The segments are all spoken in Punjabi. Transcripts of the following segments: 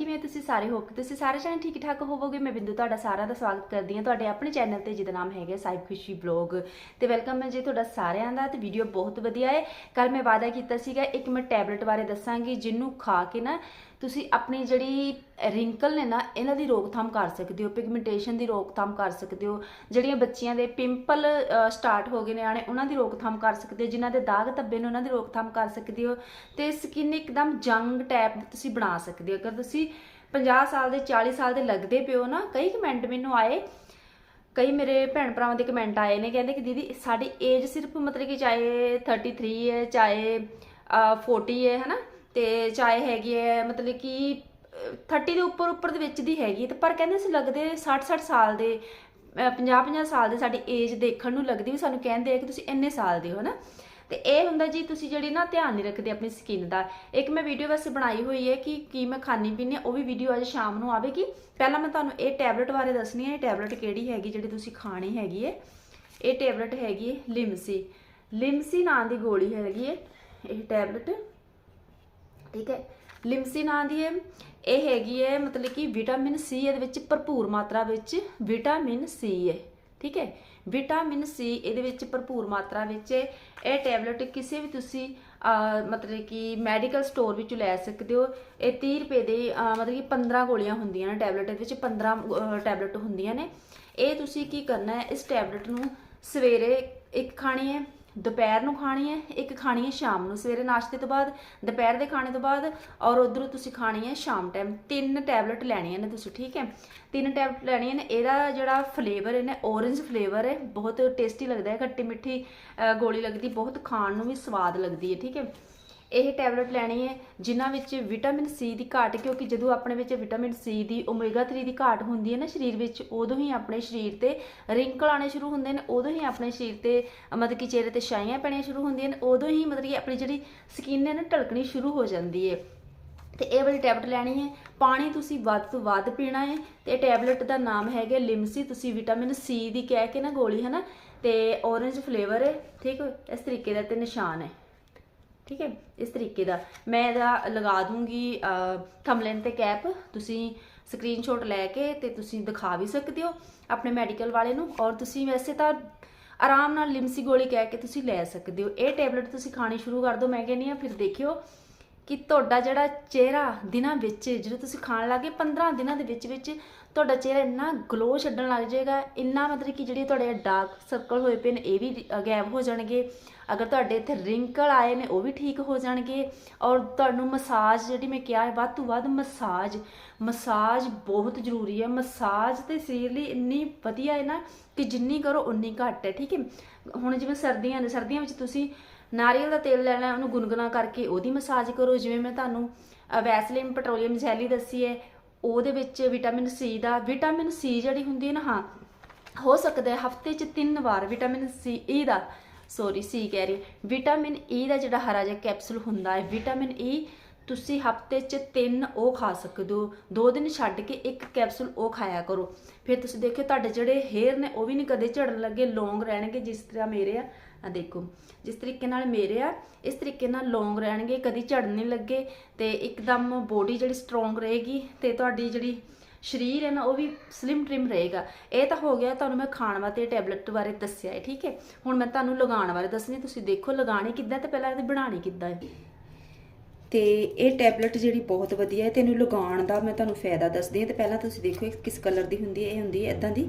ਕਿਵੇਂ ਤੁਸੀਂ ਸਾਰੇ? ਹੋ ਤੁਸੀਂ ਸਾਰੇ ਜਣੇ ਠੀਕ ਠਾਕ ਹੋਵੋਗੇ? ਮੈਂ ਬਿੰਦੂ ਤੁਹਾਡਾ ਸਾਰਿਆਂ ਦਾ ਸਵਾਗਤ ਕਰਦੀ ਹਾਂ ਤੁਹਾਡੇ ਆਪਣੇ ਚੈਨਲ ਤੇ, ਜਿਹਦਾ ਨਾਮ ਹੈਗਾ ਸਾਹਿਬ ਖੁਸ਼ੀ ਬਲੌਗ। ਤੇ ਵੈਲਕਮ ਹੈ ਜੀ ਤੁਹਾਡਾ ਸਾਰਿਆਂ ਦਾ, ਤੇ ਵੀਡੀਓ ਬਹੁਤ ਵਧੀਆ ਹੈ। ਕੱਲ ਮੈਂ ਵਾਅਦਾ ਕੀਤਾ ਸੀਗਾ, ਇੱਕ ਮੈਂ ਟੈਬਲੇਟ ਬਾਰੇ ਦੱਸਾਂਗੀ, ਜਿਹਨੂੰ ਖਾ ਕੇ ਨਾ ਤੁਸੀਂ ਆਪਣੀ ਜਿਹੜੀ ਰਿੰਕਲ ਨੇ ਨਾ ਇਹਨਾਂ ਦੀ ਰੋਕਥਾਮ ਕਰ ਸਕਦੇ ਹੋ ਪਿਗਮੈਂਟੇਸ਼ਨ ਦੀ ਰੋਕਥਾਮ ਕਰ ਸਕਦੇ ਹੋ ਜਿਹੜੀਆਂ ਬੱਚੀਆਂ ਦੇ ਪਿੰਪਲ ਸਟਾਰਟ ਹੋ ਗਏ ਨੇ ਆਣੇ ਉਹਨਾਂ ਦੀ ਰੋਕਥਾਮ ਕਰ ਸਕਦੇ ਹੋ ਜਿਨ੍ਹਾਂ ਦੇ ਦਾਗ ਧੱਬੇ ਨੇ ਉਹਨਾਂ ਦੀ ਰੋਕਥਾਮ ਕਰ ਸਕਦੇ ਹੋ ਤੇ ਸਕਿਨ ਇੱਕਦਮ ਜੰਗ ਟੈਪ ਤੁਸੀਂ ਬਣਾ ਸਕਦੇ ਹੋ। ਅਗਰ ਤੁਸੀਂ 50 ਸਾਲ ਦੇ 40 ਸਾਲ ਦੇ ਲੱਗਦੇ ਪਿਓ ਨਾ ਕਈ ਕਮੈਂਟ ਮੈਨੂੰ ਆਏ ਕਈ ਮੇਰੇ ਭੈਣ ਭਰਾਵਾਂ ਦੇ ਕਮੈਂਟ ਆਏ ਨੇ ਕਹਿੰਦੇ ਕਿ ਦੀਦੀ ਸਾਡੀ ਏਜ ਸਿਰਫ ਮਤਲਬ ਕਿ ਚਾਹੇ 33 ਹੈ ਚਾਹੇ ਅਹ, 40 ਹੈ ਹਨਾ? ਤੇ ਚਾਹੇ ਹੈਗੀ ਹੈ ਮਤਲਬ ਕਿ ਅਹ, 30 ਦੇ ਉੱਪਰ ਉੱਪਰ ਦੇ ਵਿੱਚ ਦੀ ਹੈਗੀ ਤੇ ਪਰ ਕਹਿੰਦੇ ਸੀ ਲੱਗਦੇ 60 60 ਸਾਲ ਦੇ 50 50 ਸਾਲ ਦੇ ਸਾਡੀ ਏਜ ਦੇਖਣ ਨੂੰ ਲੱਗਦੀ ਵੀ ਸਾਨੂੰ ਕਹਿੰਦੇ ਆ ਕਿ ਤੁਸੀਂ ਇੰਨੇ ਸਾਲ ਦੇ ਹੋ ਨਾ। ਤੇ ਇਹ ਹੁੰਦਾ ਜੀ ਤੁਸੀਂ ਜਿਹੜੀ ਨਾ ਧਿਆਨ ਨਹੀਂ ਰੱਖਦੇ ਆਪਣੀ ਸਕਿਨ ਦਾ। ਇੱਕ ਮੈਂ ਵੀਡੀਓ ਵੈਸੇ ਬਣਾਈ ਹੋਈ ਹੈ ਕਿ ਕੀ ਮੈਂ ਖਾਣੀ ਪੀਣੀ ਹੈ ਉਹ ਵੀ ਵੀਡੀਓ ਅੱਜ ਸ਼ਾਮ ਨੂੰ ਆਵੇਗੀ। ਪਹਿਲਾਂ ਮੈਂ ਤੁਹਾਨੂੰ ਇਹ ਟੈਬਲੇਟ ਬਾਰੇ ਦੱਸਣੀ ਹੈ ਇਹ ਟੈਬਲੇਟ ਕਿਹੜੀ ਹੈਗੀ ਜਿਹੜੀ ਤੁਸੀਂ ਖਾਣੀ ਹੈਗੀ ਹੈ। ਇਹ ਟੈਬਲੇਟ ਹੈਗੀ ਹੈ ਲਿਮਸੀ ਲਿਮਸੀ ਨਾਂ ਦੀ ਗੋਲੀ ਹੈਗੀ ਹੈ ਇਹ ਟੈਬਲੇਟ ਠੀਕ ਹੈ? ਲਿਮਸੀ ਨਾਂ ਦੀ ਹੈ, ਇਹ ਹੈਗੀ ਹੈ ਮਤਲਬ ਕਿ ਵਿਟਾਮਿਨ ਸੀ ਇਹਦੇ ਵਿੱਚ ਭਰਪੂਰ ਮਾਤਰਾ ਵਿੱਚ, ਵਿਟਾਮਿਨ ਸੀ ਹੈ, ਠੀਕ ਹੈ? ਵਿਟਾਮਿਨ ਸੀ ਇਹਦੇ ਵਿੱਚ ਭਰਪੂਰ ਮਾਤਰਾ ਵਿੱਚ ਇਹ ਟੈਬਲੇਟ ਕਿਸੇ ਵੀ ਤੁਸੀਂ ਮਤਲਬ ਕਿ ਮੈਡੀਕਲ ਸਟੋਰ ਵਿੱਚੋਂ ਲੈ ਸਕਦੇ ਹੋ। ਇਹ 30 ਰੁਪਏ ਦੇ ਮਤਲਬ ਕਿ 15 ਗੋਲੀਆਂ ਹੁੰਦੀਆਂ ਨੇ ਟੈਬਲੇਟ ਦੇ ਵਿੱਚ 15 ਟੈਬਲੇਟ ਹੁੰਦੀਆਂ ਨੇ। ਇਹ ਤੁਸੀਂ ਕੀ ਕਰਨਾ ਹੈ, ਇਸ ਟੈਬਲੇਟ ਨੂੰ ਸਵੇਰੇ ਇੱਕ ਖਾਣੀ ਹੈ ਦੁਪਹਿਰ ਨੂੰ ਖਾਣੀ ਹੈ, ਇੱਕ ਖਾਣੀ ਹੈ ਸ਼ਾਮ ਨੂੰ। ਸਵੇਰੇ ਨਾਸ਼ਤੇ ਤੋਂ ਬਾਅਦ, ਦੁਪਹਿਰ ਦੇ ਖਾਣੇ ਤੋਂ ਬਾਅਦ ਔਰ ਉਧਰੋਂ ਤੁਸੀਂ ਖਾਣੀ ਹੈ ਸ਼ਾਮ ਟਾਈਮ ਤਿੰਨ ਟੈਬਲੇਟ ਲੈਣੀਆਂ ਨੇ ਤੁਸੀਂ, ਠੀਕ ਹੈ? ਤਿੰਨ ਟੈਬਲੇਟ ਲੈਣੀਆਂ ਨੇ। ਇਹਦਾ ਜਿਹੜਾ ਫਲੇਵਰ ਹੈ ਨਾ ਔਰੇਂਜ ਫਲੇਵਰ ਹੈ, ਬਹੁਤ ਟੇਸਟੀ ਲੱਗਦਾ ਹੈ। ਖੱਟੀ ਮਿੱਠੀ ਗੋਲੀ ਲੱਗਦੀ, ਬਹੁਤ ਖਾਣ ਨੂੰ ਵੀ ਸਵਾਦ ਲੱਗਦੀ ਹੈ, ਠੀਕ ਹੈ? ਇਹ ਟੈਬਲੇਟ ਲੈਣੀ ਹੈ, ਜਿਨ੍ਹਾਂ ਵਿੱਚ ਵਿਟਾਮਿਨ ਸੀ ਦੀ ਘਾਟ, ਕਿਉਂਕਿ ਜਦੋਂ ਆਪਣੇ ਵਿੱਚ ਵਿਟਾਮਿਨ ਸੀ ਦੀ ਓਮੇਗਾ 3 ਦੀ ਘਾਟ ਹੁੰਦੀ ਹੈ ਨਾ ਸਰੀਰ ਵਿੱਚ, ਉਦੋਂ ਹੀ ਆਪਣੇ ਸਰੀਰ ਤੇ ਰਿੰਕਲ ਆਣੇ ਸ਼ੁਰੂ ਹੁੰਦੇ ਨੇ, ਉਦੋਂ ਹੀ ਆਪਣੇ ਸਰੀਰ ਤੇ, ਮਤਲਬ ਕਿ ਚਿਹਰੇ ਤੇ ਛਾਈਆਂ ਪੈਣੀਆਂ ਸ਼ੁਰੂ ਹੁੰਦੀਆਂ ਨੇ, ਉਦੋਂ ਹੀ ਮਤਲਬ ਕਿ ਆਪਣੀ ਜਿਹੜੀ ਸਕਿਨ ਹੈ ਨਾ ਢਲਕਣੀ ਸ਼ੁਰੂ ਹੋ ਜਾਂਦੀ ਹੈ। ਤੇ ਇਹ ਵਾਲੀ ਟੈਬਲੇਟ ਲੈਣੀ ਹੈ, ਪਾਣੀ ਤੁਸੀਂ ਵੱਧ ਤੋਂ ਵੱਧ ਪੀਣਾ ਹੈ, ਤੇ ਇਹ ਟੈਬਲੇਟ ਦਾ ਨਾਮ ਹੈਗਾ ਲਿਮਸੀ, ਤੁਸੀਂ ਵਿਟਾਮਿਨ ਸੀ ਦੀ ਕਹਿ ਕੇ ਨਾ ਗੋਲੀ ਹੈ ਨਾ ਤੇ ਔਰੇਂਜ ਫਲੇਵਰ ਹੈ, ਠੀਕ ਇਸ ਤਰੀਕੇ ਦਾ ਤੇ ਨਿਸ਼ਾਨ ਹੈ। ਠੀਕ ਹੈ? ਇਸ ਤਰੀਕੇ ਦਾ। ਮੈਂ ਇਹਦਾ ਲਗਾ ਦੂੰਗੀ ਥੰਬਨੇਲ ਤੇ ਕੈਪ। ਤੁਸੀਂ ਸਕਰੀਨਸ਼ਾਟ ਲੈ ਕੇ ਤੇ ਤੁਸੀਂ ਦਿਖਾ ਵੀ ਸਕਦੇ ਹੋ ਆਪਣੇ ਮੈਡੀਕਲ ਵਾਲੇ ਨੂੰ। ਔਰ ਤੁਸੀਂ ਵੈਸੇ ਤਾਂ ਆਰਾਮ ਨਾਲ ਲਿਮਸੀ ਗੋਲੀ ਕਹਿ ਕੇ ਤੁਸੀਂ ਲੈ ਸਕਦੇ ਹੋ। ਇਹ ਟੈਬਲੇਟ ਤੁਸੀਂ ਖਾਣੀ ਸ਼ੁਰੂ ਕਰ ਦਿਓ। ਮੈਂ ਕਹਿੰਦੀ ਆ ਫਿਰ ਦੇਖਿਓ ਕਿ ਤੁਹਾਡਾ ਜਿਹੜਾ ਚਿਹਰਾ ਦਿਨਾਂ ਵਿੱਚ ਜਦੋਂ ਤੁਸੀਂ ਖਾਣ ਲੱਗੇ 15 ਦਿਨਾਂ ਦੇ ਵਿੱਚ ਵਿੱਚ ਤੁਹਾਡਾ ਚਿਹਰਾ ਇੰਨਾ ਗਲੋ ਛੱਡਣ ਲੱਗ ਜਾਏਗਾ ਇੰਨਾ ਮਤਲਬ ਕਿ ਜਿਹੜੇ ਤੁਹਾਡੇ ਡਾਰਕ ਸਰਕਲ ਹੋਏ ਪਏ ਨੇ ਇਹ ਵੀ ਅ, ਗਾਇਬ ਹੋ ਜਾਣਗੇ। ਅਗਰ ਤੁਹਾਡੇ ਇੱਥੇ ਰਿੰਕਲ ਆਏ ਨੇ ਉਹ ਵੀ ਠੀਕ ਹੋ ਜਾਣਗੇ। ਔਰ ਤੁਹਾਨੂੰ ਮਸਾਜ ਜਿਹੜੀ ਮੈਂ ਕਿਹਾ ਹੈ ਵੱਧ ਤੋਂ ਵੱਧ ਮਸਾਜ ਮਸਾਜ ਬਹੁਤ ਜ਼ਰੂਰੀ ਹੈ। ਮਸਾਜ ਤੇ ਸਰੀਰ ਲਈ ਇੰਨੀ ਵਧੀਆ ਹੈ ਨਾ ਕਿ ਜਿੰਨੀ ਕਰੋ ਉਨੀ ਘੱਟ ਹੈ ਠੀਕ ਹੈ? ਹੁਣ ਜਿਵੇਂ ਸਰਦੀਆਂ ਨੇ ਸਰਦੀਆਂ ਵਿੱਚ ਤੁਸੀਂ ਨਾਰੀਅਲ ਦਾ ਤੇਲ ਲੈਣਾ ਉਹਨੂੰ ਗੁਨਗੁਨਾ ਕਰਕੇ ਉਹਦੀ ਮਸਾਜ ਕਰੋ। ਜਿਵੇਂ ਮੈਂ ਤੁਹਾਨੂੰ ਅ, ਵੈਸਲੀਨ ਪੈਟਰੋਲੀਅਮ ਜੈਲੀ ਦੱਸੀ ਹੈ ਉਹਦੇ ਵਿੱਚ ਵਿਟਾਮਿਨ ਸੀ ਦਾ ਵਿਟਾਮਿਨ ਸੀ ਜਿਹੜੀ ਹੁੰਦੀ ਹੈ ਨਾ ਹਾਂ ਹੋ ਸਕਦਾ ਹੈ ਹਫ਼ਤੇ 'ਚ ਤਿੰਨ ਵਾਰ ਵਿਟਾਮਿਨ ਸੀ ਈ ਦਾ ਸੌਰੀ ਸੀ ਕਹਿ ਰਹੀ ਵਿਟਾਮਿਨ ਈ e ਦਾ ਜਿਹੜਾ ਹਰਾ ਜਿਹਾ ਕੈਪਸੂਲ ਹੁੰਦਾ ਹੈ ਵਿਟਾਮਿਨ ਈ e ਤੁਸੀਂ ਹਫ਼ਤੇ 'ਚ ਤਿੰਨ ਉਹ ਖਾ ਸਕਦੇ ਹੋ। ਦੋ ਦਿਨ ਛੱਡ ਕੇ ਇੱਕ ਕੈਪਸੂਲ ਉਹ ਖਾਇਆ ਕਰੋ। ਫਿਰ ਤੁਸੀਂ ਦੇਖਿਓ ਤੁਹਾਡੇ ਜਿਹੜੇ ਹੇਅਰ ਨੇ ਉਹ ਵੀ ਨਹੀਂ ਕਦੇ ਝੜਨ ਲੱਗੇ, ਲੌਂਗ ਰਹਿਣਗੇ ਜਿਸ ਤਰ੍ਹਾਂ ਮੇਰੇ ਆ। ਆ ਦੇਖੋ, ਜਿਸ ਤਰੀਕੇ ਨਾਲ ਮੇਰੇ ਆ, ਇਸ ਤਰੀਕੇ ਨਾਲ ਲੌਂਗ ਰਹਿਣਗੇ, ਕਦੀ ਝੜਨ ਨਹੀਂ ਲੱਗੇ ਤੇ ਇੱਕਦਮ ਬੋਡੀ ਜਿਹੜੀ ਸਟਰੋਂਗ ਰਹੇਗੀ ਤੇ ਤੁਹਾਡੀ ਜਿਹੜੀ ਸਰੀਰ ਹੈ ਨਾ, ਉਹ ਵੀ ਸਲਿਮ ਟ੍ਰਿਮ ਰਹੇਗਾ। ਇਹ ਤਾਂ ਹੋ ਗਿਆ ਤੁਹਾਨੂੰ ਮੈਂ ਖਾਣ ਵਾਸਤੇ ਟੈਬਲੇਟ ਬਾਰੇ ਦੱਸਿਆ ਹੈ, ਠੀਕ ਹੈ? ਹੁਣ ਮੈਂ ਤੁਹਾਨੂੰ ਲਗਾਉਣ ਬਾਰੇ ਦੱਸਣੀ ਤੁਸੀਂ ਦੇਖੋ ਲਗਾਣੀ ਕਿੱਦਾਂ ਤੇ ਪਹਿਲਾਂ ਇਹਦੀ ਬਣਾਣੀ ਕਿੱਦਾਂ ਹੈ। ਤੇ ਇਹ ਟੈਬਲੇਟ ਜਿਹੜੀ ਬਹੁਤ ਵਧੀਆ ਹੈ ਤੈਨੂੰ ਲਗਾਉਣ ਦਾ ਮੈਂ ਤੁਹਾਨੂੰ ਫਾਇਦਾ ਦੱਸਦੀ ਹਾਂ। ਤੇ ਪਹਿਲਾਂ ਤੁਸੀਂ ਦੇਖੋ ਇਹ ਕਿਸ ਕਲਰ ਦੀ ਹੁੰਦੀ ਹੈ, ਇਹ ਹੁੰਦੀ ਹੈ ਇਦਾਂ ਦੀ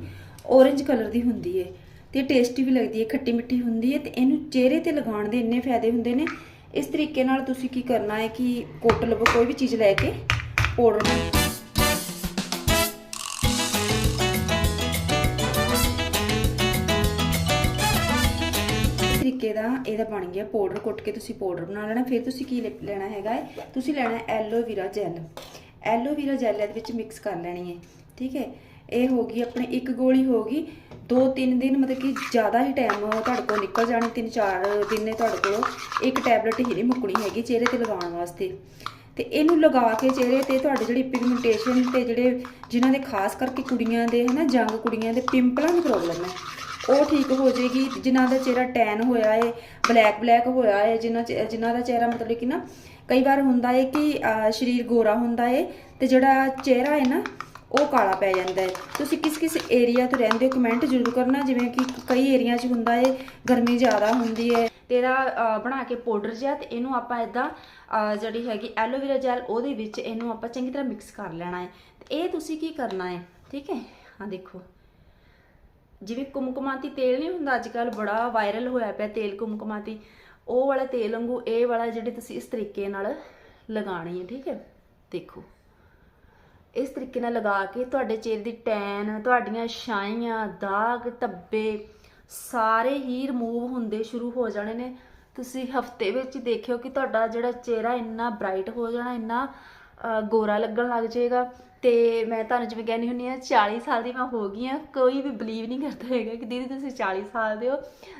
orange ਕਲਰ ਦੀ ਹੁੰਦੀ ਹੈ। ਤੇ ਟੇਸਟੀ ਵੀ ਲੱਗਦੀ ਹੈ, ਖੱਟੀ ਮਿੱਠੀ ਹੁੰਦੀ ਹੈ ਤੇ ਇਹਨੂੰ ਚਿਹਰੇ ਤੇ ਲਗਾਉਣ ਦੇ ਇੰਨੇ ਫਾਇਦੇ ਹੁੰਦੇ ਨੇ। ਇਸ ਤਰੀਕੇ ਨਾਲ ਤੁਸੀਂ ਕੀ ਕਰਨਾ ਹੈ ਕਿ ਕੋਟ ਲਵੋ, ਕੋਈ ਵੀ ਚੀਜ਼ ਲੈ ਕੇ ਪਾਊਡਰ ਨੂੰ ਦਾ ਇਹਦਾ ਬਣ ਗਿਆ ਪਾਊਡਰ ਕੁੱਟ ਕੇ ਤੁਸੀਂ ਪਾਊਡਰ ਬਣਾ ਲੈਣਾ। ਫਿਰ ਤੁਸੀਂ ਕੀ ਲੈ- ਲੈਣਾ ਹੈਗਾ ਹੈ ਤੁਸੀਂ ਲੈਣਾ ਐਲੋਵੀਰਾ ਜੈਲ ਐਲੋਵੀਰਾ ਜੈਲ ਇਹਦੇ ਵਿੱਚ ਮਿਕਸ ਕਰ ਲੈਣੀ ਹੈ। ਠੀਕ ਹੈ? ਇਹ ਹੋ ਗਈ ਆਪਣੇ ਇੱਕ ਗੋਲੀ ਹੋ ਗਈ। ਦੋ ਤਿੰਨ ਦਿਨ ਮਤਲਬ ਕਿ ਜ਼ਿਆਦਾ ਹੀ ਟਾਈਮ ਤੁਹਾਡੇ ਕੋਲ ਨਿਕਲ ਜਾਣੀ ਤਿੰਨ ਚਾਰ ਦਿਨ ਨੇ ਤੁਹਾਡੇ ਕੋਲ। ਇੱਕ ਟੈਬਲੇਟ ਹੀ ਨਹੀਂ ਮੁੱਕਣੀ ਹੈਗੀ ਚਿਹਰੇ ਤੇ ਲਗਾਉਣ ਵਾਸਤੇ। ਤੇ ਇਹਨੂੰ ਲਗਾ ਕੇ ਚਿਹਰੇ ਤੇ ਤੁਹਾਡੀ ਜਿਹੜੀ ਪਿਗਮੈਂਟੇਸ਼ਨ ਤੇ ਜਿਹੜੇ ਜਿਨ੍ਹਾਂ ਦੇ ਖਾਸ ਕਰਕੇ ਕੁੜੀਆਂ ਦੇ ਹਨਾ, ਜੰਗ ਕੁੜੀਆਂ ਦੇ ਪਿੰਪਲਾਂ ਦੀ ਪ੍ਰੋਬਲਮ ਹੈ। ਉਹ ਠੀਕ ਹੋ ਜਾਏਗੀ, ਜਿਨ੍ਹਾਂ ਦਾ ਚਿਹਰਾ ਟੈਨ ਹੋਇਆ ਹੈ ਬਲੈਕ ਬਲੈਕ ਹੋਇਆ ਹੈ ਜਿਨ੍ਹਾਂ ਚ- ਜਿਨ੍ਹਾਂ ਦਾ ਚਿਹਰਾ ਮਤਲਬ ਕਿ ਨਾ ਕਈ ਵਾਰ ਹੁੰਦਾ ਹੈ ਕਿ ਸਰੀਰ ਗੋਰਾ ਹੁੰਦਾ ਹੈ ਤੇ ਜਿਹੜਾ ਚਿਹਰਾ ਹੈ ਨਾ ਉਹ ਕਾਲਾ ਪੈ ਜਾਂਦਾ ਹੈ ਤੁਸੀਂ ਕਿਸ ਕਿਸ ਏਰੀਆ ਤੋਂ ਰਹਿੰਦੇ ਹੋ ਕਮੈਂਟ ਜ਼ਰੂਰ ਕਰਨਾ, ਜਿਵੇਂ ਕਿ ਕਈ ਏਰੀਆ 'ਚ ਹੁੰਦਾ ਹੈ ਗਰਮੀ ਜ਼ਿਆਦਾ ਹੁੰਦੀ ਹੈ ਤੇ ਇਹਦਾ ਬਣਾ ਕੇ ਪਾਊਡਰ ਜਿਹਾ ਤੇ ਇਹਨੂੰ ਆਪਾਂ ਇਦਾਂ ਜਿਹੜੀ ਹੈਗੀ ਐਲੋਵੇਰਾ ਜੈਲ ਉਹਦੇ ਵਿੱਚ ਇਹਨੂੰ ਆਪਾਂ ਚੰਗੀ ਤਰ੍ਹਾਂ ਮਿਕਸ ਕਰ ਲੈਣਾ ਹੈ ਤੇ ਇਹ ਤੁਸੀਂ ਕੀ ਕਰਨਾ ਹੈ ਠੀਕ ਹੈ ਆ ਦੇਖੋ। ਜਿਵੇਂ ਕੁਮਕੁਮਾਤੀ ਤੇਲ ਨਹੀਂ ਹੁੰਦਾ ਅੱਜ ਕੱਲ ਬੜਾ ਵਾਇਰਲ ਹੋਇਆ ਪਿਆ ਤੇਲ ਕੁਮਕੁਮਾਤੀ। ਉਹ ਵਾਲਾ ਤੇਲ ਵਾਂਗੂ ਇਹ ਵਾਲਾ ਜਿਹੜੇ ਤੁਸੀਂ ਇਸ ਤਰੀਕੇ ਨਾਲ ਲਗਾਣੀ ਹੈ ਠੀਕ ਹੈ? ਦੇਖੋ। ਇਸ ਤਰੀਕੇ ਨਾਲ ਲਗਾ ਕੇ ਤੁਹਾਡੇ ਚਿਹਰੇ ਦੀ ਟੈਨ, ਤੁਹਾਡੀਆਂ ਛਾਈਆਂ, ਦਾਗ, ਧੱਬੇ ਸਾਰੇ ਹੀ ਰਿਮੂਵ ਹੁੰਦੇ ਸ਼ੁਰੂ ਹੋ ਜਾਣੇ ਨੇ। ਤੁਸੀਂ ਹਫ਼ਤੇ ਵਿੱਚ ਦੇਖਿਓ ਕਿ ਤੁਹਾਡਾ ਜਿਹੜਾ ਚਿਹਰਾ ਇੰਨਾ ਬ੍ਰਾਈਟ ਹੋ ਜਾਣਾ, ਇੰਨਾ ਗੋਰਾ ਲੱਗਣ ਲੱਗ ਜਾਏਗਾ। ਤੇ ਮੈਂ ਤੁਹਾਨੂੰ ਜਿਵੇਂ ਕਹਿੰਦੀ ਹੁੰਦੀ ਆ 40 ਸਾਲ ਦੀ ਮੈਂ ਹੋ ਗਈ ਆ ਕੋਈ ਵੀ ਬਲੀਵ ਨਹੀਂ ਕਰਦਾ ਹੈਗਾ ਕਿ ਦੀਦੀ ਤੁਸੀਂ 40 ਸਾਲ ਦੇ ਹੋ।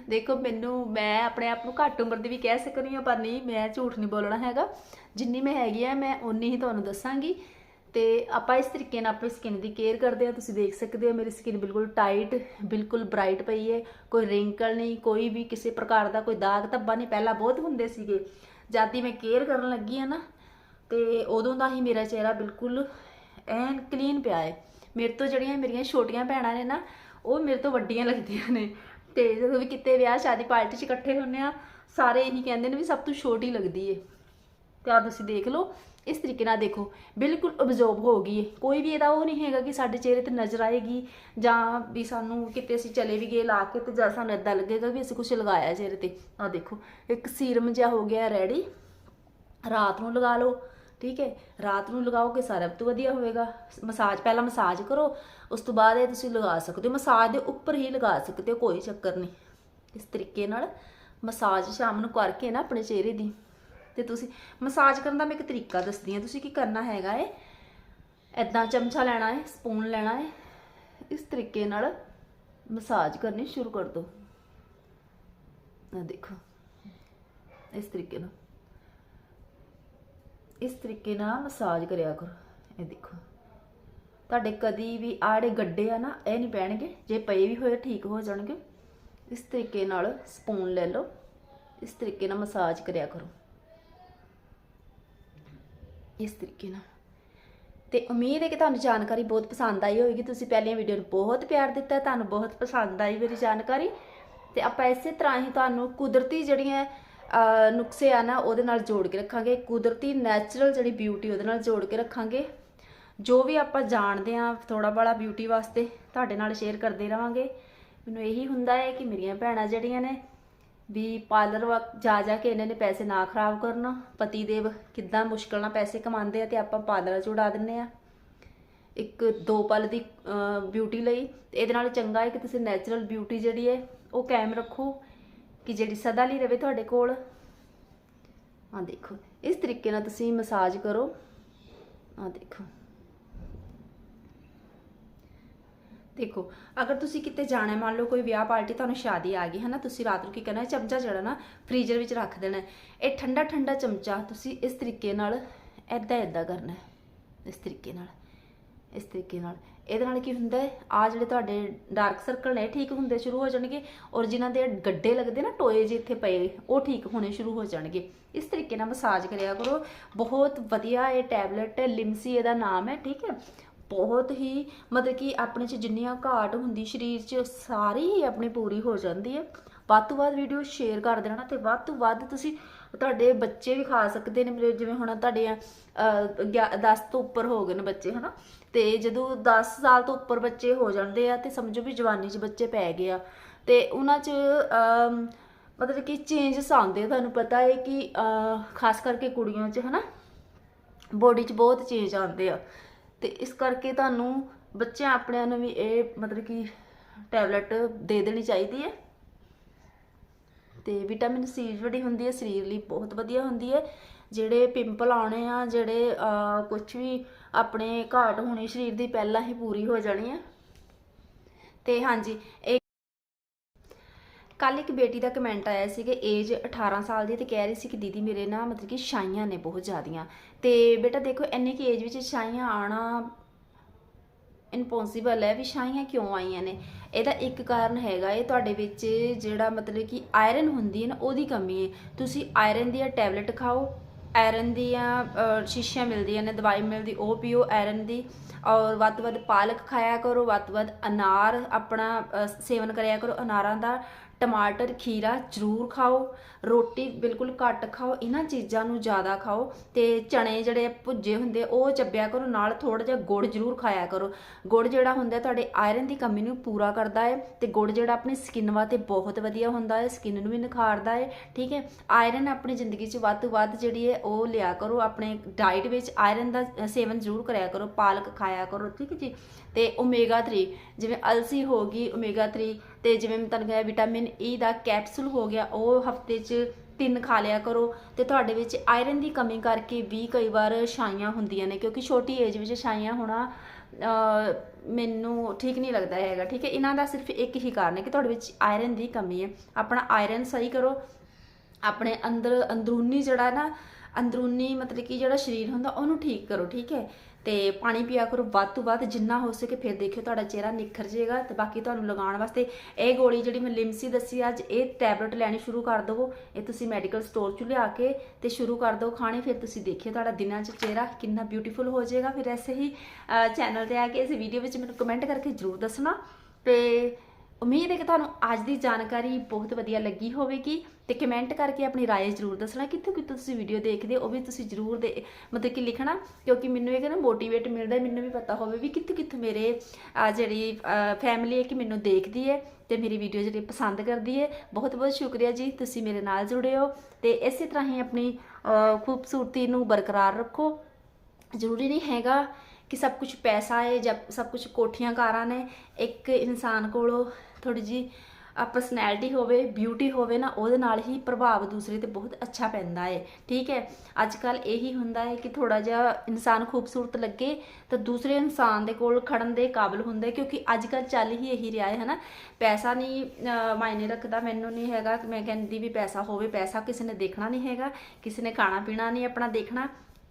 ਦੇਖੋ ਮੈਨੂੰ, ਮੈਂ ਆਪਣੇ ਆਪ ਨੂੰ ਘੱਟ ਉਮਰ ਦੀ ਵੀ ਕਹਿ ਸਕਦੀ ਹਾਂ, ਪਰ ਨਹੀਂ, ਮੈਂ ਝੂਠ ਨਹੀਂ ਬੋਲਣਾ ਹੈਗਾ। ਜਿੰਨੀ ਮੈਂ ਹੈਗੀ ਆ ਮੈਂ ਉਨੀ ਹੀ ਤੁਹਾਨੂੰ ਦੱਸਾਂਗੀ। ਤੇ ਆਪਾਂ ਇਸ ਤਰੀਕੇ ਨਾਲ ਆਪਣੀ ਸਕਿਨ ਦੀ ਕੇਅਰ ਕਰਦੇ ਆ ਤੁਸੀਂ ਦੇਖ ਸਕਦੇ ਹੋ, ਮੇਰੀ ਸਕਿਨ ਬਿਲਕੁਲ ਟਾਈਟ ਬਿਲਕੁਲ ਬ੍ਰਾਈਟ ਪਈ ਹੈ। ਕੋਈ ਰਿੰਕਲ ਨਹੀਂ, ਕੋਈ ਵੀ ਕਿਸੇ ਪ੍ਰਕਾਰ ਦਾ ਕੋਈ ਦਾਗ ਧੱਬਾ ਨਹੀਂ, ਪਹਿਲਾਂ ਬਹੁਤ ਹੁੰਦੇ ਸੀਗੇ। ਜਦ ਦੀ ਮੈਂ ਕੇਅਰ ਕਰਨ ਲੱਗੀ ਆ ਨਾ, ਤੇ ਉਦੋਂ ਦਾ ਹੀ ਮੇਰਾ ਚਿਹਰਾ ਬਿਲਕੁਲ ਐਨ ਕਲੀਨ ਪਿਆ ਹੈ ਮੇਰੇ ਤੋਂ ਜਿਹੜੀਆਂ ਮੇਰੀਆਂ ਛੋਟੀਆਂ ਭੈਣਾਂ ਨੇ ਨਾ, ਉਹ ਮੇਰੇ ਤੋਂ ਵੱਡੀਆਂ ਲੱਗਦੀਆਂ ਨੇ। ਤੇ ਜਦੋਂ ਵੀ ਕਿਤੇ ਵਿਆਹ, ਸ਼ਾਦੀ, ਪਾਰਟੀ 'ਚ ਇਕੱਠੇ ਹੁੰਨੇ ਆ, ਸਾਰੇ ਇਹੀ ਕਹਿੰਦੇ ਨੇ ਵੀ ਸਭ ਤੋਂ ਛੋਟੀ ਲੱਗਦੀ ਏ। ਤੇ ਤੁਸੀਂ ਦੇਖ ਲਓ, ਇਸ ਤਰੀਕੇ ਨਾਲ ਦੇਖੋ, ਬਿਲਕੁਲ ਅਬਜ਼ੋਰਬ ਹੋ ਗਈ ਹੈ ਕੋਈ ਵੀ ਇਹਦਾ ਉਹ ਨਹੀਂ ਹੈਗਾ ਕਿ ਸਾਡੇ ਚਿਹਰੇ ਤੇ ਨਜ਼ਰ ਆਏਗੀ, ਜਾਂ ਵੀ ਸਾਨੂੰ ਕਿਤੇ ਅਸੀਂ ਚਲੇ ਵੀ ਗਏ ਲਾ ਕੇ ਤੇ ਜਾਂ ਸਾਨੂੰ ਇਦਾਂ ਲੱਗੇਗਾ ਵੀ ਅਸੀਂ ਕੁਝ ਲਗਾਇਆ ਚਿਹਰੇ ਤੇ। ਆ ਦੇਖੋ, ਇੱਕ ਸੀਰਮ ਜਿਹਾ ਹੋ ਗਿਆ ਰੈਡੀ ਰਾਤ ਨੂੰ ਲਗਾ ਲਓ। ਠੀਕ ਹੈ, ਰਾਤ ਨੂੰ ਲਗਾਓਗੇ ਸਾਰਾ ਤੋਂ ਵਧੀਆ ਹੋਵੇਗਾ। ਮਸਾਜ, ਪਹਿਲਾਂ ਮਸਾਜ ਕਰੋ, ਉਸ ਤੋਂ ਬਾਅਦ ਇਹ ਤੁਸੀਂ ਲਗਾ ਸਕਦੇ ਹੋ। ਮਸਾਜ ਦੇ ਉੱਪਰ ਹੀ ਲਗਾ ਸਕਦੇ ਹੋ, ਕੋਈ ਚੱਕਰ ਨਹੀਂ। ਇਸ ਤਰੀਕੇ ਨਾਲ ਮਸਾਜ ਸ਼ਾਮ ਨੂੰ ਕਰਕੇ ਨਾ ਆਪਣੇ ਚਿਹਰੇ ਦੀ। ਤੇ ਤੁਸੀਂ ਮਸਾਜ ਕਰਨ ਦਾ ਮੈਂ ਇੱਕ ਤਰੀਕਾ ਦੱਸਦੀ ਹਾਂ, ਤੁਸੀਂ ਕੀ ਕਰਨਾ ਹੈਗਾ ਏ ਐਦਾਂ ਚਮਚਾ ਲੈਣਾ ਹੈ ਸਪੂਨ ਲੈਣਾ ਹੈ ਇਸ ਤਰੀਕੇ ਨਾਲ ਮਸਾਜ ਕਰਨੀ ਸ਼ੁਰੂ ਕਰ ਦਿਓ। ਆ ਦੇਖੋ, ਇਸ ਤਰੀਕੇ ਨਾਲ। ਇਸ ਤਰੀਕੇ ਨਾਲ ਮਸਾਜ ਕਰਿਆ ਕਰੋ। ਇਹ ਦੇਖੋ। ਤੁਹਾਡੇ ਕਦੀ ਵੀ ਆੜੇ ਗੱਡੇ ਆ ਨਾ, ਇਹ ਨਹੀਂ ਪੈਣਗੇ। ਜੇ ਪਏ ਵੀ ਹੋਏ, ਠੀਕ ਹੋ ਜਾਣਗੇ। ਇਸ ਤਰੀਕੇ ਨਾਲ ਸਪੂਨ ਲੈ ਲਓ। ਇਸ ਤਰੀਕੇ ਨਾਲ ਮਸਾਜ ਕਰਿਆ ਕਰੋ। ਇਸ ਤਰੀਕੇ ਨਾਲ। ਤੇ ਉਮੀਦ ਹੈ ਕਿ ਤੁਹਾਨੂੰ ਜਾਣਕਾਰੀ ਬਹੁਤ ਪਸੰਦ ਆਈ ਹੋਵੇਗੀ। ਤੁਸੀਂ ਪਹਿਲੀਆਂ ਵੀਡੀਓ ਨੂੰ ਬਹੁਤ ਪਿਆਰ ਦਿੱਤਾ, ਤੁਹਾਨੂੰ ਬਹੁਤ ਪਸੰਦ ਆਈ ਮੇਰੀ ਜਾਣਕਾਰੀ। ਤੇ ਆਪਾਂ ਇਸੇ ਤਰ੍ਹਾਂ ਹੀ ਤੁਹਾਨੂੰ ਕੁਦਰਤੀ ਜਿਹੜੀਆਂ ਨੁਕਸੇ ਆ ਨਾ, ਉਹਦੇ ਨਾਲ ਜੋੜ ਕੇ ਰੱਖਾਂਗੇ। ਕੁਦਰਤੀ ਨੈਚੁਰਲ ਜਿਹੜੀ ਬਿਊਟੀ ਉਹਦੇ ਨਾਲ ਜੋੜ ਕੇ ਰੱਖਾਂਗੇ। ਜੋ ਵੀ ਆਪਾਂ ਜਾਣਦੇ ਆ ਥੋੜਾ ਬੜਾ ਬਿਊਟੀ ਵਾਸਤੇ, ਤੁਹਾਡੇ ਨਾਲ ਸ਼ੇਅਰ ਕਰਦੇ ਰਵਾਂਗੇ ਮੈਨੂੰ ਇਹੀ ਹੁੰਦਾ ਹੈ ਕਿ ਮੇਰੀਆਂ ਭੈਣਾਂ ਜਿਹੜੀਆਂ ਨੇ, ਵੀ ਪਾਰਲਰ ਵਾ ਜਾ ਜਾ ਕੇ ਇਹਨਾਂ ਨੇ ਪੈਸੇ ਨਾ ਖਰਾਬ ਕਰਨ। ਪਤੀ ਦੇਵ ਕਿੱਦਾਂ ਮੁਸ਼ਕਲ ਨਾਲ ਪੈਸੇ ਕਮਾਉਂਦੇ ਆ ਤੇ ਆਪਾਂ ਪਾਰਲਰ ਚ ਉਡਾ ਦਿੰਨੇ ਆ ਇੱਕ ਦੋ ਪਲ ਦੀ ਬਿਊਟੀ ਲਈ। ਤੇ ਇਹਦੇ ਨਾਲ ਚੰਗਾ ਹੈ ਕਿ ਤੁਸੀਂ ਨੈਚੁਰਲ ਬਿਊਟੀ ਜਿਹੜੀ ਹੈ, ਉਹ ਕਾਇਮ ਰੱਖੋ। ਕਿ ਜਿਹੜੀ ਸਦਾ ਲਈ ਰਵੇ ਤੁਹਾਡੇ ਕੋਲ। ਆ ਦੇਖੋ, ਇਸ ਤਰੀਕੇ ਨਾਲ ਤੁਸੀਂ ਮਸਾਜ ਕਰੋ। ਆ ਦੇਖੋ। ਦੇਖੋ, ਅਗਰ ਤੁਸੀਂ ਕਿਤੇ ਜਾਣਾ ਮੰਨ ਲਓ ਕੋਈ ਵਿਆਹ ਪਾਰਟੀ, ਤੁਹਾਨੂੰ ਸ਼ਾਦੀ ਆ ਗਈ ਹੈ ਨਾ ਤੁਸੀਂ ਰਾਤ ਨੂੰ ਕੀ ਕਰਨਾ ਚਮਚਾ ਜਿਹੜਾ ਨਾ, ਫ੍ਰੀਜ਼ਰ ਵਿੱਚ ਰੱਖ ਦੇਣਾ ਇਹ ਠੰਡਾ ਠੰਡਾ ਚਮਚਾ ਤੁਸੀਂ ਇਸ ਤਰੀਕੇ ਨਾਲ ਐਦਾਂ ਐਦਾਂ ਕਰਨਾ ਇਸ ਤਰੀਕੇ ਨਾਲ। ਇਸ ਤਰੀਕੇ ਨਾਲ। ਇਹਦੇ ਨਾਲ ਕੀ ਹੁੰਦਾ ਹੈ? ਆ ਜਿਹੜੇ ਤੁਹਾਡੇ ਡਾਰਕ ਸਰਕਲ ਨੇ, ਇਹ ਠੀਕ ਹੁੰਦੇ ਸ਼ੁਰੂ ਹੋ ਜਾਣਗੇ ਔਰ ਜਿਨ੍ਹਾਂ ਦੇ ਗੱਡੇ ਲੱਗਦੇ ਨਾ ਟੋਏ ਜੇ ਇੱਥੇ ਪਏ, ਉਹ ਠੀਕ ਹੋਣੇ ਸ਼ੁਰੂ ਹੋ ਜਾਣਗੇ। ਇਸ ਤਰੀਕੇ ਨਾਲ ਮਸਾਜ ਕਰਿਆ ਕਰੋ। ਬਹੁਤ ਵਧੀਆ ਇਹ ਟੈਬਲੇਟ ਹੈ ਲਿਮਸੀ ਇਹਦਾ ਨਾਮ ਹੈ, ਠੀਕ ਹੈ? ਬਹੁਤ ਹੀ ਮਤਲਬ ਕਿ ਆਪਣੇ 'ਚ ਜਿੰਨੀਆਂ ਘਾਟ ਹੁੰਦੀ ਸਰੀਰ 'ਚ, ਸਾਰੀ ਹੀ ਆਪਣੀ ਪੂਰੀ ਹੋ ਜਾਂਦੀ ਹੈ। ਵੱਧ ਤੋਂ ਵੱਧ ਵੀਡੀਓ ਸ਼ੇਅਰ ਕਰ ਦੇਣਾ ਤੇ ਵੱਧ ਤੋਂ ਵੱਧ ਤੁਸੀਂ ਤੁਹਾਡੇ ਬੱਚੇ ਵੀ ਖਾ ਸਕਦੇ ਨੇ ਮੇਰੇ ਜਿਵੇਂ ਹੁਣ ਤੁਹਾਡੇ 10 ਤੋਂ ਉੱਪਰ ਹੋ ਗਏ ਨੇ ਬੱਚੇ, ਹਨਾ? ਤੇ ਜਦੋਂ 10 ਸਾਲ ਤੋਂ ਉੱਪਰ ਬੱਚੇ ਹੋ ਜਾਂਦੇ ਆ, ਤੇ ਸਮਝੋ ਵੀ ਜਵਾਨੀ 'ਚ ਬੱਚੇ ਪੈ ਗਏ ਆ। ਤੇ ਉਹਨਾਂ 'ਚ ਮਤਲਬ ਕਿ ਚੇਂਜਸ ਆਉਂਦੇ ਆ ਤੁਹਾਨੂੰ ਪਤਾ ਹੈ ਕਿ ਖਾਸ ਕਰਕੇ ਕੁੜੀਆਂ 'ਚ, ਹਨਾ? ਬੋਡੀ 'ਚ ਬਹੁਤ ਚੇਂਜ ਆਉਂਦੇ ਆ। ਤੇ ਇਸ ਕਰਕੇ ਤੁਹਾਨੂੰ ਬੱਚਿਆਂ ਆਪਣਿਆਂ ਨੂੰ ਵੀ ਇਹ ਮਤਲਬ ਕਿ ਟੈਬਲੇਟ ਦੇ ਦੇਣੀ ਚਾਹੀਦੀ ਹੈ ਤੇ ਵਿਟਾਮਿਨ ਸੀ ਜਿਹੜੀ ਹੁੰਦੀ ਹੈ, ਸਰੀਰ ਲਈ ਬਹੁਤ ਵਧੀਆ ਹੁੰਦੀ ਹੈ। ਜਿਹੜੇ ਪਿੰਪਲ ਆਉਣੇ ਆ, ਜਿਹੜੇ ਕੁਝ ਵੀ ਆਪਣੇ ਘਾਟ ਹੋਣੀ, ਸਰੀਰ ਦੀ ਪਹਿਲਾਂ ਹੀ ਪੂਰੀ ਹੋ ਜਾਣੀ ਹੈ। ਤੇ ਹਾਂਜੀ, ਇਹ ਕੱਲ ਇੱਕ ਬੇਟੀ ਦਾ ਕਮੈਂਟ ਆਇਆ ਸੀ ਕਿ ਏਜ 18 ਸਾਲ ਦੀ ਤੇ ਕਹਿ ਰਹੀ ਸੀ ਕਿ ਦੀਦੀ ਮੇਰੇ ਨਾਲ ਮਤਲਬ ਕਿ ਛਾਈਆਂ ਨੇ ਬਹੁਤ ਜ਼ਿਆਦੀਆਂ। ਤੇ ਬੇਟਾ ਦੇਖੋ, ਇੰਨੇ ਕੀ ਏਜ ਵਿੱਚ ਛਾਈਆਂ ਆਣਾ ਇੰਪੋਸੀਬਲ ਹੈ ਵੀ ਛਾਈਆਂ ਕਿਉਂ ਆਈਆਂ ਨੇ। ਇਹਦਾ ਇੱਕ ਕਾਰਨ ਹੈਗਾ, ਇਹ ਤੁਹਾਡੇ ਵਿੱਚ ਜਿਹੜਾ ਮਤਲਬ ਕਿ ਆਇਰਨ ਹੁੰਦੀ ਹੈ ਨਾ, ਉਹਦੀ ਕਮੀ ਹੈ। ਤੁਸੀਂ ਆਇਰਨ ਦੀਆਂ ਟੈਬਲੇਟ ਖਾਓ ਆਇਰਨ ਦੀਆਂ ਸ਼ੀਸ਼ੀਆਂ ਮਿਲਦੀਆਂ ਨੇ, ਦਵਾਈ ਮਿਲਦੀ, ਉਹ ਪੀਓ ਆਇਰਨ ਦੀ। ਔਰ ਵੱਧ ਤੋਂ ਵੱਧ ਪਾਲਕ ਖਾਇਆ ਕਰੋ, ਵੱਧ ਤੋਂ ਵੱਧ ਅਨਾਰ ਆਪਣਾ ਸੇਵਨ ਕਰਿਆ ਕਰੋ ਅਨਾਰਾਂ ਦਾ। ਟਮਾਟਰ, ਖੀਰਾ ਜ਼ਰੂਰ ਖਾਓ, ਰੋਟੀ ਬਿਲਕੁਲ ਘੱਟ ਖਾਓ, ਇਹਨਾਂ ਚੀਜ਼ਾਂ ਨੂੰ ਜ਼ਿਆਦਾ ਖਾਓ ਤੇ ਚਣੇ ਜਿਹੜੇ ਭੁੱਜੇ ਹੁੰਦੇ ਉਹ ਚੱਬਿਆ ਕਰੋ, ਨਾਲ ਥੋੜਾ ਜਿਹਾ ਗੁੜ ਜ਼ਰੂਰ ਖਾਇਆ ਕਰੋ। ਗੁੜ ਜਿਹੜਾ ਹੁੰਦਾ ਤੁਹਾਡੇ ਆਇਰਨ ਦੀ ਕਮੀ ਨੂੰ ਪੂਰਾ ਕਰਦਾ ਹੈ ਤੇ ਗੁੜ ਜਿਹੜਾ ਆਪਣੀ ਸਕਿਨ ਵਾਸਤੇ ਬਹੁਤ ਵਧੀਆ ਹੁੰਦਾ ਹੈ, ਸਕਿਨ ਨੂੰ ਵੀ ਨਿਖਾਰਦਾ ਹੈ, ਠੀਕ ਹੈ? ਆਇਰਨ ਆਪਣੀ ਜ਼ਿੰਦਗੀ 'ਚ ਵੱਧ ਤੋਂ ਵੱਧ ਜਿਹੜੀ ਹੈ ਉਹ ਲਿਆ ਕਰੋ, ਆਪਣੇ ਡਾਈਟ ਵਿੱਚ ਆਇਰਨ ਦਾ ਸੇਵਨ ਜ਼ਰੂਰ ਕਰਿਆ ਕਰੋ, ਪਾਲਕ ਖਾਇਆ ਕਰੋ, ਠੀਕ ਹੈ ਜੀ? ਤੇ ਓਮੇਗਾ 3 ਜਿਵੇਂ ਅਲਸੀ ਹੋ ਗਈ ਓਮੇਗਾ 3 ਤੇ ਜਿਵੇਂ ਮੈਂ ਤੁਹਾਨੂੰ ਕਿਹਾ ਵਿਟਾਮਿਨ ਈ e ਦਾ ਕੈਪਸੂਲ ਹੋ ਗਿਆ, ਉਹ ਹਫ਼ਤੇ 'ਚ ਤਿੰਨ ਖਾ ਲਿਆ ਕਰੋ ਤੇ ਤੁਹਾਡੇ ਵਿੱਚ ਆਇਰਨ ਦੀ ਕਮੀ ਕਰਕੇ ਵੀ ਕਈ ਵਾਰ ਛਾਈਆਂ ਹੁੰਦੀਆਂ ਨੇ, ਕਿਉਂਕਿ ਛੋਟੀ ਏਜ ਵਿੱਚ ਛਾਈਆਂ ਹੋਣਾ ਮੈਨੂੰ ਠੀਕ ਨਹੀਂ ਲੱਗਦਾ ਹੈਗਾ, ਠੀਕ ਹੈ? ਇਹਨਾਂ ਦਾ ਸਿਰਫ ਇੱਕ ਹੀ ਕਾਰਨ ਹੈ ਕਿ ਤੁਹਾਡੇ ਵਿੱਚ ਆਇਰਨ ਦੀ ਕਮੀ ਹੈ। ਆਪਣਾ ਆਇਰਨ ਸਹੀ ਕਰੋ, ਆਪਣੇ ਅੰਦਰ ਅੰਦਰੂਨੀ ਜਿਹੜਾ ਨਾ, ਅੰਦਰੂਨੀ ਮਤਲਬ ਕਿ ਜਿਹੜਾ ਸਰੀਰ ਹੁੰਦਾ, ਉਹਨੂੰ ਠੀਕ ਕਰੋ, ਠੀਕ ਹੈ? ਤੇ ਪਾਣੀ ਪੀਆ ਕਰੋ, ਵੱਧ ਤੋਂ ਵੱਧ ਜਿੰਨਾ ਹੋ ਸਕੇ ਫਿਰ ਦੇਖਿਓ ਤੁਹਾਡਾ ਚਿਹਰਾ ਨਿਖਰ ਜਾਏਗਾ ਤੇ ਬਾਕੀ ਤੁਹਾਨੂੰ ਲਗਾਉਣ ਵਾਸਤੇ ਇਹ ਗੋਲੀ ਜਿਹੜੀ ਮੈਂ ਲਿਮਸੀ ਦੱਸੀ ਅੱਜ ਇਹ ਟੈਬਲੇਟ ਲੈਣੀ ਸ਼ੁਰੂ ਕਰ ਦਿਓ ਇਹ ਤੁਸੀਂ ਮੈਡੀਕਲ ਸਟੋਰ 'ਚੋਂ ਲਿਆ ਕੇ ਤੇ ਸ਼ੁਰੂ ਕਰ ਦਿਓ ਖਾਣੇ, ਫਿਰ ਤੁਸੀਂ ਦੇਖਿਓ ਤੁਹਾਡਾ ਦਿਨਾਂ 'ਚ ਚਿਹਰਾ ਕਿੰਨਾ ਬਿਊਟੀਫੁਲ ਹੋ ਜਾਏਗਾ। ਫਿਰ ਐਸੇ ਹੀ ਚੈਨਲ ਤੇ ਆ ਕੇ ਇਸ ਵੀਡੀਓ ਵਿੱਚ ਮੈਨੂੰ ਕਮੈਂਟ ਕਰਕੇ ਜ਼ਰੂਰ ਦੱਸਣਾ ਤੇ ਉਮੀਦ ਹੈ ਕਿ ਤੁਹਾਨੂੰ ਅੱਜ ਦੀ ਜਾਣਕਾਰੀ ਬਹੁਤ ਵਧੀਆ ਲੱਗੀ ਹੋਵੇਗੀ ਤੇ ਕਮੈਂਟ ਕਰਕੇ ਆਪਣੀ رائے ਜ਼ਰੂਰ ਦੱਸਣਾ ਕਿੱਥੋਂ ਕਿੱਥੋਂ ਤੁਸੀਂ ਵੀਡੀਓ ਦੇਖਦੇ ਹੋ ਉਹ ਵੀ ਤੁਸੀਂ ਜ਼ਰੂਰ ਦੇ ਮਤਲਬ ਕਿ ਲਿਖਣਾ ਕਿਉਂਕਿ ਮੈਨੂੰ ਇਹ ਕਿ ਨਾ ਮੋਟੀਵੇਟ ਮਿਲਦਾ ਹੈ, ਮੈਨੂੰ ਵੀ ਪਤਾ ਹੋਵੇ ਵੀ ਕਿੱਥੋਂ ਕਿੱਥੋਂ ਮੇਰੇ ਅਹ, ਜਿਹੜੀ ਫੈਮਿਲੀ ਹੈ ਕਿ ਮੈਨੂੰ ਦੇਖਦੀ ਹੈ ਤੇ ਮੇਰੀ ਵੀਡੀਓ ਜਿਹੜੀ ਪਸੰਦ ਕਰਦੀ ਹੈ ਬਹੁਤ ਬਹੁਤ ਸ਼ੁਕਰੀਆ ਜੀ ਤੁਸੀਂ ਮੇਰੇ ਨਾਲ ਜੁੜੇ ਹੋ ਤੇ ਇਸੇ ਤਰ੍ਹਾਂ ਹੀ ਆਪਣੀ ਅਹ, ਖੂਬਸੂਰਤੀ ਨੂੰ ਬਰਕਰਾਰ ਰੱਖੋ ਜ਼ਰੂਰੀ ਨਹੀਂ ਹੈਗਾ ਕਿ ਸਭ ਕੁਝ ਪੈਸਾ ਹੈ ਜਾਂ ਸਭ ਕੁਝ ਕੋਠੀਆਂ ਕਾਰਾਂ ਨੇ ਇੱਕ ਇਨਸਾਨ ਕੋਲੋਂ ਥੋੜੀ ਜੀ ਪਰਸਨੈਲਿਟੀ ਹੋਵੇ ਬਿਊਟੀ ਹੋਵੇ ਨਾ, ਉਹਦੇ ਨਾਲ ਹੀ ਪ੍ਰਭਾਵ ਦੂਸਰੇ ਤੇ ਬਹੁਤ ਅੱਛਾ ਪੈਂਦਾ ਹੈ ਠੀਕ ਹੈ ਅੱਜ ਕੱਲ ਇਹੀ ਹੁੰਦਾ ਹੈ ਕਿ ਥੋੜਾ ਜਿਹਾ ਇਨਸਾਨ ਖੂਬਸੂਰਤ ਲੱਗੇ ਤਾਂ ਦੂਸਰੇ ਇਨਸਾਨ ਦੇ ਕੋਲ ਖੜਨ ਦੇ ਕਾਬਿਲ ਹੁੰਦਾ, ਕਿਉਂਕਿ ਅੱਜ ਕੱਲ ਚੱਲ ਹੀ ਇਹੀ ਰਿਹਾ ਹੈ ਹਨਾ? ਪੈਸਾ ਨਹੀਂ ਮਾਇਨੇ ਰੱਖਦਾ, ਮੈਨੂੰ ਨਹੀਂ ਹੈਗਾ, ਮੈਂ ਕਹਿੰਦੀ ਵੀ ਪੈਸਾ ਹੋਵੇ, ਪੈਸਾ ਕਿਸੇ ਨੇ ਦੇਖਣਾ ਨਹੀਂ ਹੈਗਾ, ਕਿਸੇ ਨੇ ਖਾਣਾ ਪੀਣਾ ਨਹੀਂ ਆਪਣਾ ਦੇਖਣਾ,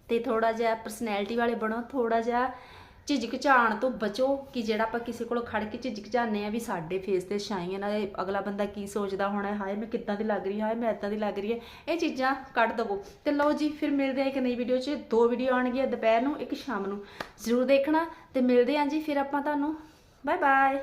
ਤੇ ਥੋੜਾ ਜਿਹਾ ਪਰਸਨੈਲਿਟੀ ਵਾਲੇ ਬਣੋ ਥੋੜਾ ਜਿਹਾ ਝਿਜਕਝਾਣ ਤੋਂ ਬਚੋ ਕਿ ਜਿਹੜਾ ਆਪਾਂ ਕਿਸੇ ਕੋਲ ਖੜ ਕੇ ਝਿਜਕਝਾਨੇ ਆ ਵੀ ਸਾਡੇ ਫੇਸ ਤੇ ਸ਼ਾਈਨ ਨਾ, ਇਹ ਅਗਲਾ ਬੰਦਾ ਕੀ ਸੋਚਦਾ ਹੋਣਾ, ਹਾਏ ਮੈਂ ਕਿੱਦਾਂ ਦੀ ਲੱਗ ਰਹੀ ਹਾਂ, ਹਾਏ ਮੈਂ ਇਦਾਂ ਦੀ ਲੱਗ ਰਹੀ ਹੈ। ਇਹ ਚੀਜ਼ਾਂ ਕੱਢ ਦਵੋ। ਤੇ ਲਓ ਜੀ, ਫਿਰ ਮਿਲਦੇ ਆ ਇੱਕ ਨਈ ਵੀਡੀਓ 'ਚ। ਦੋ ਵੀਡੀਓ ਆਉਣਗੀਆਂ ਦੁਪਹਿਰ ਨੂੰ, ਇੱਕ ਸ਼ਾਮ ਨੂੰ। ਜ਼ਰੂਰ ਦੇਖਣਾ ਤੇ ਮਿਲਦੇ ਆਂ ਜੀ, ਫਿਰ ਆਪਾਂ ਤੁਹਾਨੂੰ। Bye bye